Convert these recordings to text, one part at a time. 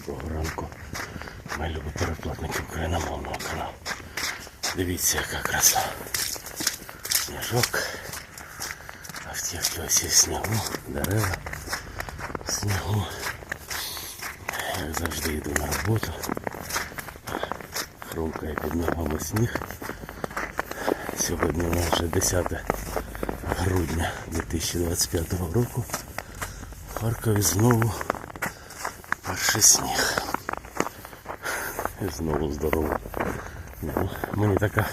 Доброго ранку, мої любі переплатники україномовного каналу. Дивіться, яка краса. Сніжок, автівки ось є в снігу, дерева, снігу. Як завжди йду на роботу. Хрумкає під ногами сніг. Сьогодні у нас вже 10 грудня 2025 року. В Харкові знову перший сніг. І знову здорово. Ну, мені така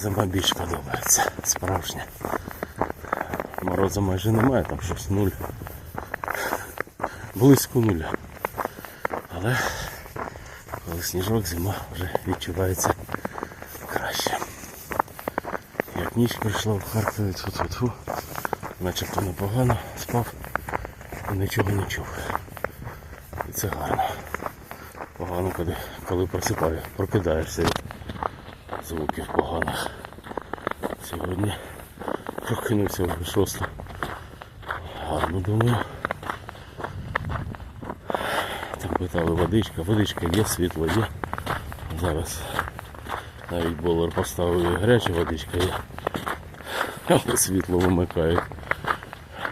зима більш подобається. Справжня. Мороза майже немає, там щось нуль. Близько нуля. Але коли сніжок, зима вже відчувається краще. Як ніч прийшла в Харкові, тьфу-тьфу-тьфу, начебто непогано спав і нічого не чув. Це гарно. Погано, коли, коли просипаю, прокидаєшся від звуків поганих. Сьогодні прокинувся вже шосто. Гарно думаю. Там питали водичка, водичка є, світло є. Зараз навіть болер поставив гаряча водичка є. Але світло вимикають.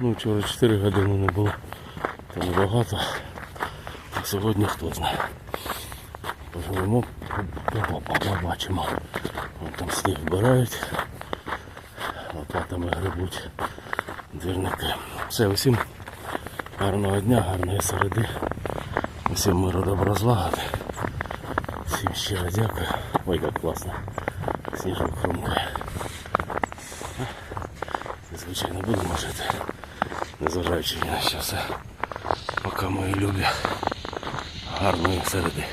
Ну вчора 4 години не було. Та небагато. А сьогодні хто знає. Поживемо, побачимо. Вон там сніг вбирають, лопатами грибуть двірники. Все, усім гарного дня, гарної середи. Усім миру добра злагоди. Всім щиро дякую. Ой, як класно. Сніжок хрумкає. Звичайно, будемо жити. Незважаючи на що все. Поки мої любі. Гарної середи.